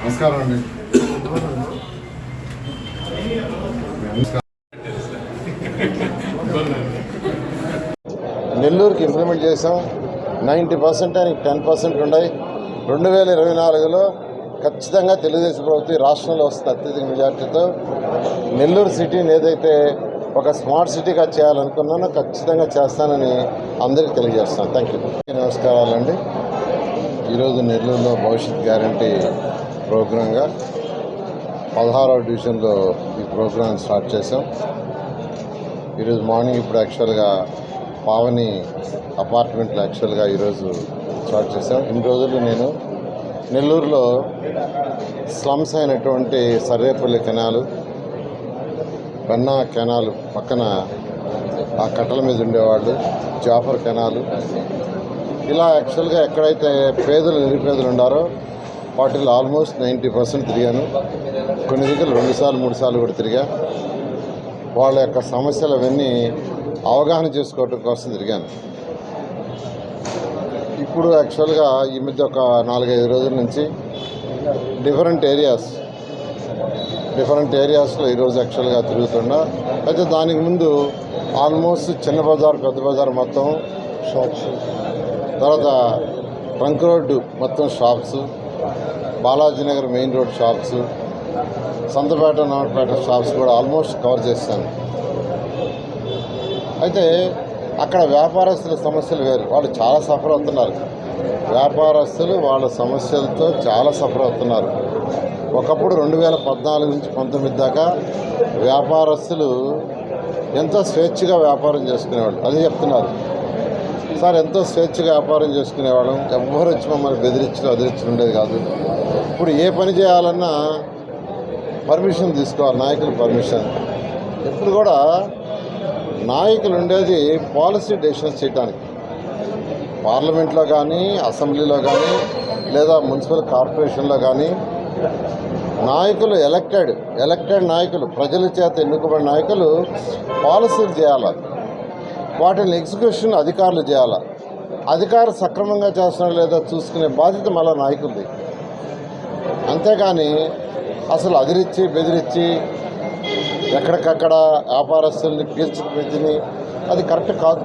నమస్కారం అండి. నెల్లూరుకి ఇంప్లిమెంట్ చేసాం నైంటీ పర్సెంట్ అని టెన్ పర్సెంట్ ఉన్నాయి. రెండు వేల ఇరవై నాలుగులో ఖచ్చితంగా తెలుగుదేశం ప్రభుత్వం ఈ రాష్ట్రంలో వస్తుంది అత్యధిక మెజార్టీతో నెల్లూరు సిటీని ఏదైతే ఒక స్మార్ట్ సిటీగా చేయాలనుకున్నానో ఖచ్చితంగా చేస్తానని అందరికీ తెలియజేస్తాను థ్యాంక్ యూ నమస్కారాలండి. ఈరోజు నెల్లూరులో భవిష్యత్ గ్యారంటీ ప్రోగ్రాంగా పదహారవ డివిజన్లో ఈ ప్రోగ్రాం స్టార్ట్ చేసాం ఈరోజు మార్నింగ్ ఇప్పుడు యాక్చువల్గా పావని అపార్ట్మెంట్లో యాక్చువల్గా ఈరోజు స్టార్ట్ చేసాం ఇన్ని రోజులు నేను నెల్లూరులో స్లమ్స్ అయినటువంటి సర్వేపల్లి కెనాలు బన్నా కెనాలు పక్కన ఆ కట్టల మీద ఉండేవాళ్ళు జాఫర్ కెనాలు. ఇలా యాక్చువల్గా ఎక్కడైతే పేదలు నిరుపేదలు ఉండారో వాటిలో ఆల్మోస్ట్ నైంటీ పర్సెంట్ తిరిగాను. కొన్ని దగ్గర రెండుసార్లు మూడు సార్లు కూడా తిరిగా. వాళ్ళ యొక్క సమస్యలు అవన్నీ అవగాహన చేసుకోవటం కోసం తిరిగాను. ఇప్పుడు యాక్చువల్గా ఈ మధ్య ఒక నాలుగైదు రోజుల నుంచి డిఫరెంట్ ఏరియాస్ డిఫరెంట్ ఏరియాస్లో ఈరోజు యాక్చువల్గా తిరుగుతున్నా. అయితే దానికి ముందు ఆల్మోస్ట్ చిన్న బజార్ పెద్ద బజార్ మొత్తం షాప్స్ తర్వాత ట్రంక్ రోడ్డు మొత్తం shops Balaji Nagar main road shops Santhapeta Navapeta shops కూడా ఆల్మోస్ట్ కవర్ చేస్తాను. అయితే అక్కడ వ్యాపారస్తుల సమస్యలు వేరు. వాళ్ళు చాలా సఫర్ అవుతున్నారు. వ్యాపారస్తులు వాళ్ళ సమస్యలతో చాలా సఫర్ అవుతున్నారు. ఒకప్పుడు రెండు వేల పద్నాలుగు నుంచి పంతొమ్మిది దాకా వ్యాపారస్తులు ఎంతో స్వేచ్ఛగా వ్యాపారం చేసుకునేవాళ్ళు. అదే చెప్తున్నారు. సార్ ఎంతో స్వేచ్ఛగా వ్యాపారం చేసుకునేవాళ్ళం. ఎవ్వరు వచ్చి మమ్మల్ని బెదిరించడం అదిరించడం ఉండేది కాదు. ఇప్పుడు ఏ పని చేయాలన్నా పర్మిషన్ తీసుకోవాలి. నాయకుల పర్మిషన్. ఇప్పుడు కూడా నాయకులు ఉండేది పాలసీ డెసిషన్స్ చేయడానికి పార్లమెంట్లో కానీ అసెంబ్లీలో కానీ లేదా మున్సిపల్ కార్పొరేషన్లో కానీ నాయకులు ఎలక్టెడ్ ఎలక్టెడ్ నాయకులు ప్రజల చేత ఎన్నుకోబడిన నాయకులు పాలసీలు చేయాలి? వాటిని ఎగ్జిక్యూషన్ అధికారులు చేయాలి? అధికారులు సక్రమంగా చేస్తున్నారో లేదా చూసుకునే బాధ్యత మళ్ళీ నాయకులది. అంతేగాని అసలు అదిరిచ్చి బెదిరించి ఎక్కడికక్కడ వ్యాపారస్తుల్ని పీల్చుకుని అది కరెక్ట్ కాదు.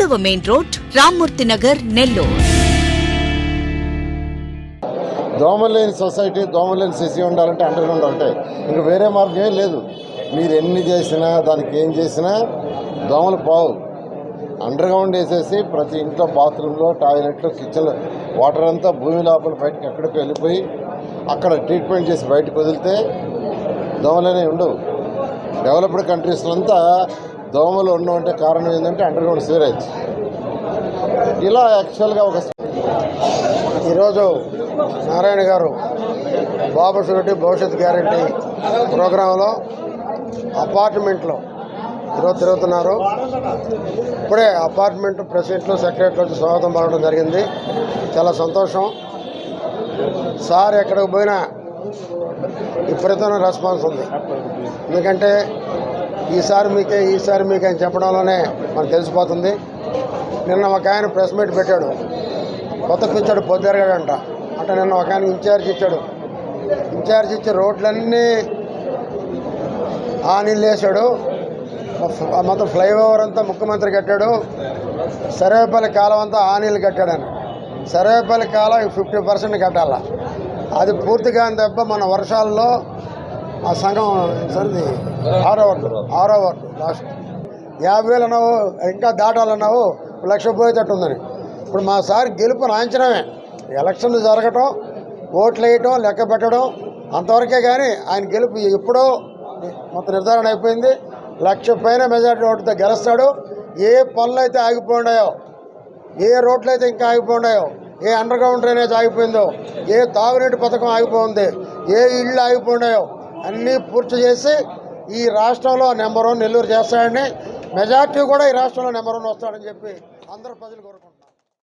మూడవ మెయిన్ రోడ్ రామ్మూర్తి నగర్ నెల్లూరు. దోమలేని సొసైటీ దోమలేని సిసి ఉండాలంటే అండర్గ్రౌండ్ ఒకటే. ఇంకా వేరే మార్గం ఏం లేదు. మీరు ఎన్ని చేసినా దానికి ఏం చేసినా దోమలు పోవు. అండర్గ్రౌండ్ వేసేసి ప్రతి ఇంట్లో బాత్రూంలో టాయిలెట్లో కిచెన్లో వాటర్ అంతా భూమి లోపల బయటకు ఎక్కడికి వెళ్ళిపోయి అక్కడ ట్రీట్మెంట్ చేసి బయటకు వదిలితే దోమలనే ఉండవు. డెవలప్డ్ కంట్రీస్లో అంతా దోమలు ఉండవంటే కారణం ఏంటంటే అండర్ గ్రౌండ్ ఇలా యాక్చువల్గా ఒక ఈరోజు నారాయణ గారు బాబు షూరిటీ భవిష్యత్ గ్యారంటీ ప్రోగ్రాంలో అపార్ట్మెంట్లో ఈరోజు తిరుగుతున్నారు. ఇప్పుడే అపార్ట్మెంట్ ప్రెసిడెంట్లు సెక్రటరీలు వచ్చి స్వాగతం పలకడం జరిగింది. చాలా సంతోషం. సార్ ఎక్కడికి పోయినా విపరీతమైన రెస్పాన్స్ ఉంది. ఎందుకంటే ఈసారి మీకే ఈసారి మీకే అని చెప్పడంలోనే మనకు తెలిసిపోతుంది. నిన్న ఒక ఆయన ప్రెస్ మీట్ పెట్టాడు. కొత్త పిచ్చాడు పొద్దురగాడంట అంటే నిన్న ఒక ఆయన ఇన్ఛార్జ్ ఇచ్చాడు. ఇన్ఛార్జ్ ఇచ్చి రోడ్లన్నీ ఆ వేసాడు. మొత్తం ఫ్లైఓవర్ అంతా ముఖ్యమంత్రి కట్టాడు. సర్వేపల్లి కాలం అంతా ఆ నీళ్ళు కట్టాడని. సర్వేపల్లి కాలం ఫిఫ్టీ పర్సెంట్ కట్టాల. అది పూర్తిగా దెబ్బ మన వర్షాల్లో ఆ సంఘం సరిది ఆరో వార్డు ఆరో వార్డు లాస్ట్ యాభై వేలు అన్నావు ఇంకా దాటాలన్నావు లక్ష పోయేటట్టు ఉందని ఇప్పుడు మా సార్ గెలుపు నాంచడమే ఎలక్షన్లు జరగటం ఓట్లు వేయటం లెక్క పెట్టడం అంతవరకే కానీ ఆయన గెలుపు ఎప్పుడో మొత్తం నిర్ధారణ అయిపోయింది. లక్ష పైన మెజార్టీ ఓటుతో గెలుస్తాడు. ఏ పనులు అయితే ఆగిపోయినాయో ఏ రోడ్లు అయితే ఇంకా ఆగిపోయినాయో ఏ అండర్ గ్రౌండ్ డ్రైనేజ్ ఆగిపోయిందో ఏ తాగునీటి పథకం ఆగిపోయింది ఏ ఇళ్ళు ఆగిపోయినాయో అన్నీ పూర్తి చేసి ఈ రాష్ట్రంలో నెంబర్ వన్ నెల్లూరు చేస్తాడని మెజార్టీ కూడా ఈ రాష్ట్రంలో నెంబర్ వన్ వస్తాడని చెప్పి అందరూ ప్రజలు కోరుకుంటారు